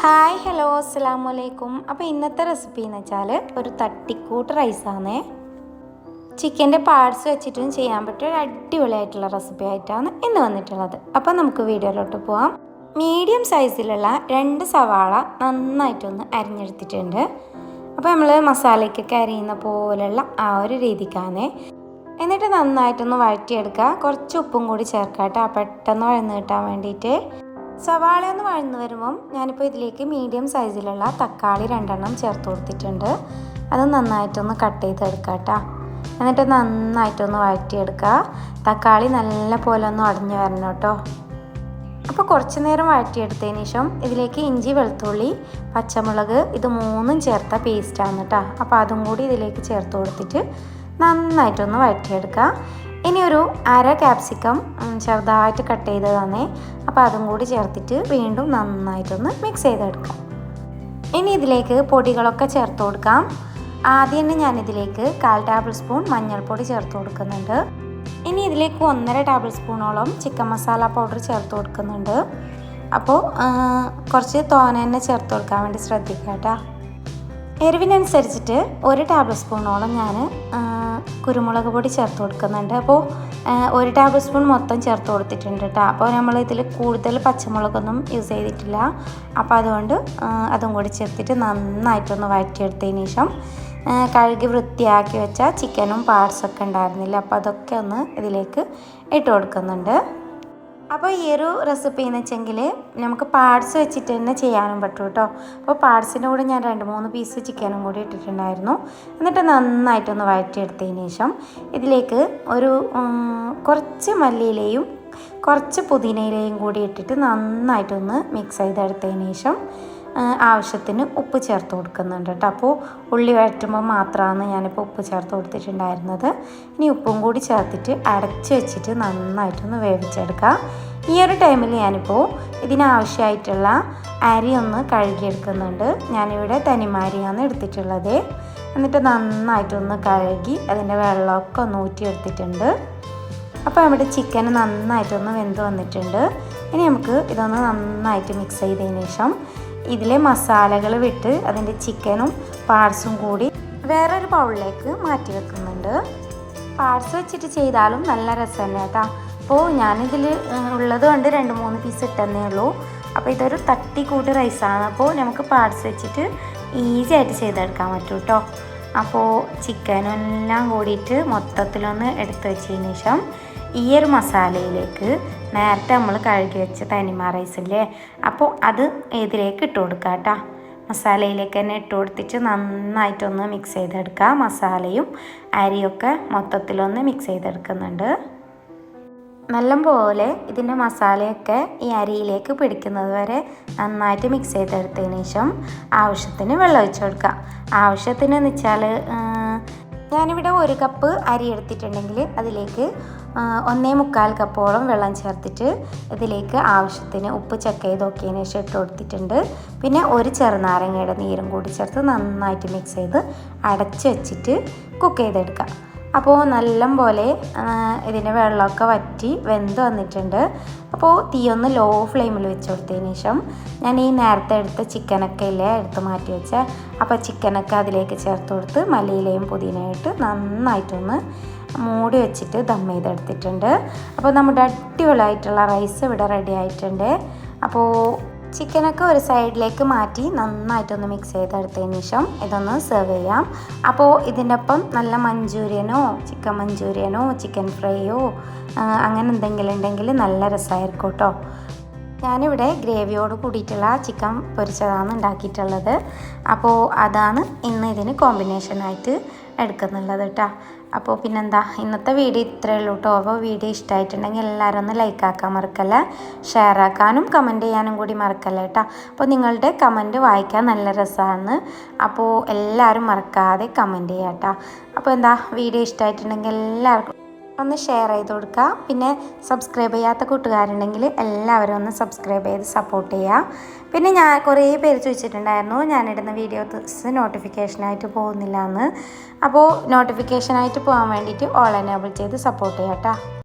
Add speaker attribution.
Speaker 1: Hi hello അസ്സാം വലൈക്കും അപ്പോൾ ഇന്നത്തെ റെസിപ്പി എന്ന് വെച്ചാൽ ഒരു തട്ടിക്കൂട്ട് റൈസാണ് ചിക്കന്റെ പാർട്സ് വെച്ചിട്ടും ചെയ്യാൻ പറ്റിയ ഒരു അടിപൊളിയായിട്ടുള്ള റെസിപ്പി ആയിട്ടാണ് ഇന്ന് വന്നിട്ടുള്ളത്. അപ്പോൾ നമുക്ക് വീഡിയോയിലോട്ട് പോവാം. മീഡിയം സൈസിലുള്ള രണ്ട് സവാള നന്നായിട്ടൊന്ന് അരിഞ്ഞെടുത്തിട്ടുണ്ട്. അപ്പോൾ നമ്മൾ മസാലയ്ക്കൊക്കെ അരിയുന്ന പോലെയുള്ള ആ ഒരു രീതിക്കാണ് എന്നിട്ട് നന്നായിട്ടൊന്ന് വഴറ്റിയെടുക്കുക. കുറച്ച് ഉപ്പും കൂടി ചേർക്കാട്ടോ. പെട്ടെന്ന് വഴന്ന് കിട്ടാൻ വേണ്ടിയിട്ട്. സവാള ഒന്ന് വഴന്ന് വരുമ്പം ഞാനിപ്പോൾ ഇതിലേക്ക് മീഡിയം സൈസിലുള്ള തക്കാളി രണ്ടെണ്ണം ചേർത്ത് കൊടുത്തിട്ടുണ്ട്. അത് നന്നായിട്ടൊന്ന് കട്ട് ചെയ്തെടുക്കുക കേട്ടോ എന്നിട്ട് നന്നായിട്ടൊന്ന് വഴറ്റിയെടുക്കുക തക്കാളി നല്ല പോലെ ഒന്ന് അടഞ്ഞു വരണം കേട്ടോ. അപ്പോൾ കുറച്ച് നേരം വഴറ്റിയെടുത്തതിന് ശേഷം ഇതിലേക്ക് ഇഞ്ചി വെളുത്തുള്ളി പച്ചമുളക് ഇത് മൂന്നും ചേർത്ത പേസ്റ്റാണ് കേട്ടോ അപ്പോൾ അതും കൂടി ഇതിലേക്ക് ചേർത്ത് കൊടുത്തിട്ട് നന്നായിട്ടൊന്ന് വഴറ്റിയെടുക്കുക ഇനി ഒരു അര ക്യാപ്സിക്കം ചെറുതായിട്ട് കട്ട് ചെയ്ത് തന്നെ. അപ്പോൾ അതും കൂടി ചേർത്തിട്ട് വീണ്ടും നന്നായിട്ടൊന്ന് മിക്സ് ചെയ്തെടുക്കാം. ഇനി ഇതിലേക്ക് പൊടികളൊക്കെ ചേർത്ത് കൊടുക്കാം. ആദ്യം തന്നെ ഞാനിതിലേക്ക് കാൽ ടേബിൾ സ്പൂൺ മഞ്ഞൾപ്പൊടി ചേർത്ത് കൊടുക്കുന്നുണ്ട്. ഇനി ഇതിലേക്ക് ഒന്നര ടേബിൾ സ്പൂണോളം ചിക്കൻ മസാല പൗഡർ ചേർത്ത് കൊടുക്കുന്നുണ്ട്. അപ്പോൾ കുറച്ച് തോന തന്നെ ചേർത്ത് കൊടുക്കാൻ വേണ്ടി ശ്രദ്ധിക്കാം കേട്ടോ. എരിവിനനുസരിച്ചിട്ട് ഒരു ടേബിൾ സ്പൂണോളം ഞാൻ കുരുമുളക് പൊടി ചേർത്ത് കൊടുക്കുന്നുണ്ട്. അപ്പോൾ ഒരു ടേബിൾ സ്പൂൺ മൊത്തം ചേർത്ത് കൊടുത്തിട്ടുണ്ട് കേട്ടോ അപ്പോൾ നമ്മൾ ഇതിൽ കൂടുതൽ പച്ചമുളകൊന്നും യൂസ് ചെയ്തിട്ടില്ല. അപ്പോൾ അതുകൊണ്ട് അതും കൂടി ചേർത്തിട്ട് നന്നായിട്ടൊന്ന് വഴറ്റിയെടുത്തതിന് ശേഷം കഴുകി വൃത്തിയാക്കി വെച്ച ചിക്കനും പാർട്സൊക്കെ ഉണ്ടായിരുന്നില്ല. അപ്പോൾ അതൊക്കെ ഒന്ന് ഇതിലേക്ക് ഇട്ട് കൊടുക്കുന്നുണ്ട്. അപ്പോൾ ഈ ഒരു റെസിപ്പി എന്ന് വെച്ചെങ്കിൽ നമുക്ക് പാർട്സ് വെച്ചിട്ട് തന്നെ ചെയ്യാനും പറ്റും കേട്ടോ. അപ്പോൾ പാർട്സിന്റെ കൂടെ ഞാൻ രണ്ട് മൂന്ന് പീസ് ചിക്കനും കൂടി ഇട്ടിട്ടുണ്ടായിരുന്നു. എന്നിട്ട് നന്നായിട്ടൊന്ന് വഴറ്റിയെടുത്തതിന് ശേഷം ഇതിലേക്ക് ഒരു കുറച്ച് മല്ലിയിലയും കുറച്ച് പുതിനയിലയും കൂടി ഇട്ടിട്ട് നന്നായിട്ടൊന്ന് മിക്സ് ചെയ്തെടുത്തതിന് ശേഷം ആവശ്യത്തിന് ഉപ്പ് ചേർത്ത് കൊടുക്കുന്നുണ്ട് കേട്ടോ. അപ്പോൾ ഉള്ളി വഴറ്റുമ്പോൾ മാത്രമാണ് ഞാനിപ്പോൾ ഉപ്പ് ചേർത്ത് കൊടുത്തിട്ടുണ്ടായിരുന്നത്. ഇനി ഉപ്പും കൂടി ചേർത്തിട്ട് അടച്ച് വെച്ചിട്ട് നന്നായിട്ടൊന്ന് വേവിച്ചെടുക്കുക ഈ ഒരു ടൈമിൽ ഞാനിപ്പോൾ ഇതിനാവശ്യമായിട്ടുള്ള അരി ഒന്ന് കഴുകിയെടുക്കുന്നുണ്ട്. ഞാനിവിടെ തനിമാരിയാണ് എടുത്തിട്ടുള്ളത്. എന്നിട്ട് നന്നായിട്ടൊന്ന് കഴുകി അതിന്റെ വെള്ളമൊക്കെ ഒന്ന് ഊറ്റിയെടുത്തിട്ടുണ്ട്. അപ്പോൾ നമ്മുടെ ചിക്കൻ നന്നായിട്ടൊന്ന് വെന്ത് വന്നിട്ടുണ്ട്. ഇനി നമുക്ക് ഇതൊന്ന് നന്നായിട്ട് മിക്സ് ചെയ്തതിന് ശേഷം ഇതിലെ മസാലകൾ വിട്ട് അതിന്റെ ചിക്കനും പാർട്സും കൂടി വേറൊരു ബൗളിലേക്ക് മാറ്റി വെക്കുന്നുണ്ട്. പാർട്സ് വെച്ചിട്ട് ചെയ്താലും നല്ല രസം തന്നെ കേട്ടോ അപ്പോൾ ഞാനിതിൽ ഉള്ളത് കൊണ്ട് രണ്ട് മൂന്ന് പീസ് ഇട്ടെന്നേ ഉള്ളൂ. അപ്പോൾ ഇതൊരു തട്ടി തട്ടിക്കൂട്ട് റൈസാണ് അപ്പോൾ നമുക്ക് പാർട്സ് വെച്ചിട്ട് ഈസി ആയിട്ട് ചെയ്തെടുക്കാൻ പറ്റും കേട്ടോ. അപ്പോൾ ചിക്കനും എല്ലാം കൂടിയിട്ട് മൊത്തത്തിലൊന്ന് എടുത്ത് വെച്ചതിന് ശേഷം ഈ ഒരു മസാലയിലേക്ക് നേരത്തെ നമ്മൾ കഴുകി വെച്ച തനിമ അല്ലേ അപ്പോൾ അത് ഇതിലേക്ക് ഇട്ട് കൊടുക്കുക കേട്ടോ. മസാലയിലേക്ക് തന്നെ ഇട്ട് കൊടുത്തിട്ട് നന്നായിട്ടൊന്ന് മിക്സ് ചെയ്തെടുക്കുക മസാലയും അരിയൊക്കെ മൊത്തത്തിലൊന്ന് മിക്സ് ചെയ്തെടുക്കുന്നുണ്ട്. നല്ലപോലെ ഇതിന്റെ മസാലയൊക്കെ ഈ അരിയിലേക്ക് പിടിക്കുന്നത് വരെ നന്നായിട്ട് മിക്സ് ചെയ്തെടുത്തതിന് ശേഷം ആവശ്യത്തിന് വെള്ളം ഒഴിച്ചു കൊടുക്കുക. ആവശ്യത്തിന് എന്ന് വെച്ചാൽ ഞാനിവിടെ ഒരു കപ്പ് അരി എടുത്തിട്ടുണ്ടെങ്കിൽ അതിലേക്ക് ഒന്നേ മുക്കാൽ കപ്പോളം വെള്ളം ചേർത്തിട്ട് ഇതിലേക്ക് ആവശ്യത്തിന് ഉപ്പ് ചെക്ക് ചെയ്ത് നോക്കിയതിന് ശേഷം ഇട്ട് കൊടുത്തിട്ടുണ്ട്. പിന്നെ ഒരു ചെറുനാരങ്ങയുടെ നീരും കൂടി ചേർത്ത് നന്നായിട്ട് മിക്സ് ചെയ്ത് അടച്ച് വെച്ചിട്ട് കുക്ക് ചെയ്തെടുക്കാം അപ്പോൾ നല്ലം പോലെ ഇതിന്റെ വെള്ളമൊക്കെ വറ്റി വെന്ത് വന്നിട്ടുണ്ട്. അപ്പോൾ തീ ഒന്ന് ലോ ഫ്ലെയിമിൽ വെച്ച് കൊടുത്തതിന് ശേഷം ഞാൻ ഈ നേരത്തെ എടുത്ത ചിക്കനൊക്കെ ഇല്ലേ എടുത്ത് മാറ്റി വെച്ച അപ്പോൾ ചിക്കനൊക്കെ അതിലേക്ക് ചേർത്ത് കൊടുത്ത് മല്ലിയിലയും പുതിനയായിട്ട് നന്നായിട്ടൊന്ന് മൂടി വെച്ചിട്ട് ദം ചെയ്തെടുത്തിട്ടുണ്ട്. അപ്പോൾ നമ്മുടെ അടിപൊളിയായിട്ടുള്ള റൈസ് ഇവിടെ റെഡി ആയിട്ടുണ്ട്. അപ്പോൾ ചിക്കനൊക്കെ ഒരു സൈഡിലേക്ക് മാറ്റി നന്നായിട്ടൊന്ന് മിക്സ് ചെയ്തെടുത്തതിന് ശേഷം ഇതൊന്ന് സെർവ് ചെയ്യാം. അപ്പോൾ ഇതിന്റെ ഒപ്പം നല്ല മഞ്ചൂരിയനോ ചിക്കൻ മഞ്ചൂരിയനോ ചിക്കൻ ഫ്രൈയോ അങ്ങനെ എന്തെങ്കിലും ഉണ്ടെങ്കിൽ നല്ല രസമായിരിക്കും കേട്ടോ. ഞാനിവിടെ ഗ്രേവിയോട് കൂടിയിട്ടുള്ള ചിക്കൻ പൊരിച്ചതാണ് ഉണ്ടാക്കിയിട്ടുള്ളത്. അപ്പോൾ അതാണ് ഇന്ന് ഇതിന് കോമ്പിനേഷനായിട്ട് എടുക്കുന്നുള്ളത് കേട്ടോ. അപ്പോൾ പിന്നെന്താ ഇന്നത്തെ വീഡിയോ ഇത്രയേ ഉള്ളൂ കേട്ടോ. അപ്പോൾ വീഡിയോ ഇഷ്ടമായിട്ടുണ്ടെങ്കിൽ എല്ലാവരും ഒന്ന് ലൈക്ക് ആക്കാൻ മറക്കല്ല? ഷെയർ ആക്കാനും കമന്റ് ചെയ്യാനും കൂടി മറക്കല്ല കേട്ടോ. അപ്പോൾ നിങ്ങളുടെ കമന്റ് വായിക്കാൻ നല്ല രസമാണ്. അപ്പോൾ എല്ലാവരും മറക്കാതെ കമന്റ് ചെയ്യാം കേട്ടോ. അപ്പോൾ എന്താ വീഡിയോ ഇഷ്ടമായിട്ടുണ്ടെങ്കിൽ എല്ലാവർക്കും ഒന്ന് ഷെയർ ചെയ്ത് കൊടുക്കുക പിന്നെ സബ്സ്ക്രൈബ് ചെയ്യാത്ത കൂട്ടുകാരുണ്ടെങ്കിൽ എല്ലാവരും ഒന്ന് സബ്സ്ക്രൈബ് ചെയ്ത് സപ്പോർട്ട് ചെയ്യുക പിന്നെ ഞാൻ കുറേ പേര് ചോദിച്ചിട്ടുണ്ടായിരുന്നു ഞാനിടുന്ന വീഡിയോസ് നോട്ടിഫിക്കേഷനായിട്ട് പോകുന്നില്ല എന്ന് അപ്പോൾ നോട്ടിഫിക്കേഷനായിട്ട് പോകാൻ വേണ്ടിയിട്ട് ഓൾ എനേബിൾ ചെയ്ത് സപ്പോർട്ട് ചെയ്യാം കേട്ടോ